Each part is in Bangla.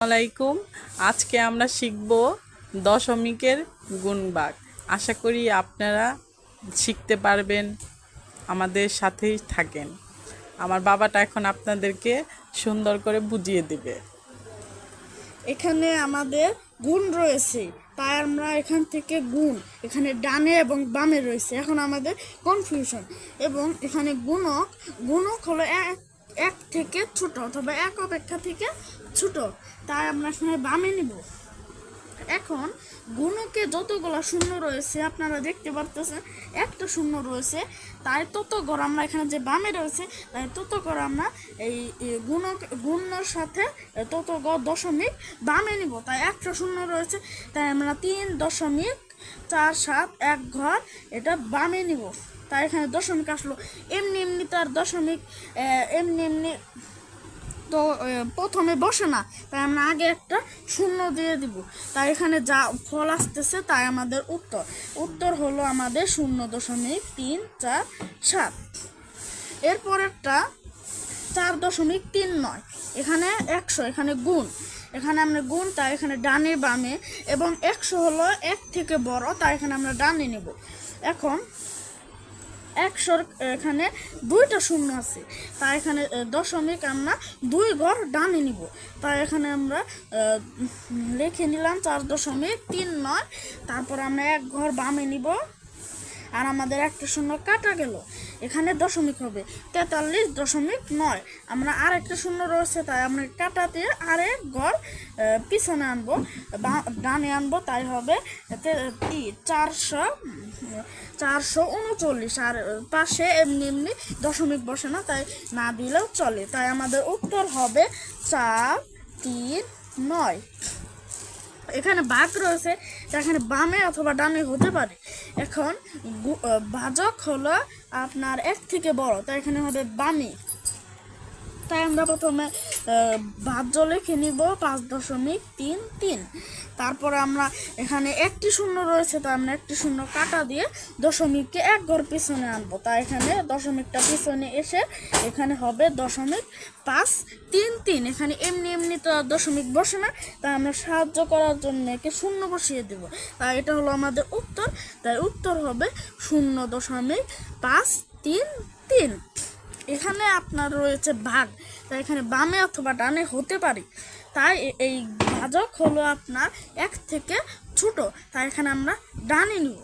আলাইকুম। আজকে আমরা শিখব দশমিকের গুণবাগ আশা করি আপনারা শিখতে পারবেন, আমাদের সাথেই থাকেন। আমার বাবাটা এখন আপনাদেরকে সুন্দর করে বুঝিয়ে দেবে। এখানে আমাদের গুণ রয়েছে, তাই আমরা এখান থেকে গুণ, এখানে ডানে এবং বামে রয়েছে। এখন আমাদের কনফিউশন এবং এখানে গুণক গুণক হলো এক এক থেকে ছোট অথবা এক অপেক্ষা থেকে ছোট। তাই আমরা এখানে বামে নিব। এখন গুণকে যতগুলো শূন্য রয়েছে, আপনারা দেখতে পারতেছেন, একটা শূন্য রয়েছে, তাই তত গড় আমরা এখানে যে বামে রয়েছে, তাই তত করে আমরা এই গুণক গুণের সাথে তত গড় দশমিক বামে নিব। তাই একটা শূন্য রয়েছে, তাই আমরা তিন দশমিক চার সাত এক ঘর এটা বামে নিব। তাই এখানে দশমিক আসলো। এমনি এমনি তার দশমিক এমনি এমনি তো প্রথমে বসে না, তাই আমরা আগে একটা শূন্য দিয়ে দিব। তাই এখানে যা ফল আসতেছে তাই আমাদের উত্তর। উত্তর হলো আমাদের শূন্য দশমিক তিন চার সাত। এরপর একটা চার দশমিক তিন নয়, এখানে একশো, এখানে গুণ। এখানে আমরা গুণ, তাই এখানে ডানে বামে। এবং একশো হলো এক থেকে বড়, তাই এখানে আমরা ডানে নেব। এখন একশোর এখানে দুইটা শূন্য আছে। তা এখানে দশমিক আমরা দুই ঘর ডানে নিব। তা এখানে আমরা লিখে নিলাম চার দশমিক তিন নয়। তারপর আমরা এক ঘর বামে নিব। আর আমাদের একটা শূন্য কাটা গেল। এখানে দশমিক হবে। তেতাল্লিশ দশমিক নয়। আমরা আর একটা শূন্য রয়েছে তাই আমরা কাটাতে ঘর আহ, পিছনে আনব বা- ডানে আনব তাই হবে চারশো চারশো উনচল্লিশ। আর পাশে এমনি এমনি দশমিক বসে না তাই না দিলেও চলে। তাই আমাদের উত্তর হবে চার তিন নয়। এখানে বাঘ রয়েছে এখানে বামে অথবা ডানে হতে পারে। এখন বাজক হলো আপনার এক থেকে বড় তাই এখানে হবে বামে। তাই আমরা প্রথমে আহ, ভাজ্য লিখে নিব পাঁচ দশমিক তিন তিন। তারপরে আমরা এখানে একটি শূন্য রয়েছে তাই আমরা একটি শূন্য কাটা দিয়ে দশমিককে এক ঘর পিছনে আনব। তাই এখানে দশমিকটা পিছনে এসে এখানে হবে দশমিক পাঁচ তিন তিন। এখানে এমনি এমনি তো দশমিক বসে না তাই আমরা সাহায্য করার জন্য একে শূন্য বসিয়ে দেব। তাই এটা হলো আমাদের উত্তর তাই উত্তর হবে শূন্য দশমিক পাঁচ তিন তিন। এখানে আপনার রয়েছে ভাগ তাই এখানে বামে অথবা ডানে হতে পারে। তাই এই ভাজক হলো আপনার এক থেকে ছোট। তাই এখানে আমরা ডানে নিব।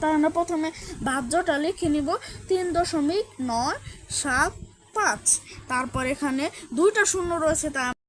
তাই আমরা প্রথমে ভাজ্যটা লিখে নিব। তিন দশমিক নয় সাত পাঁচ। তারপর এখানে দুইটা শূন্য রয়েছে তাই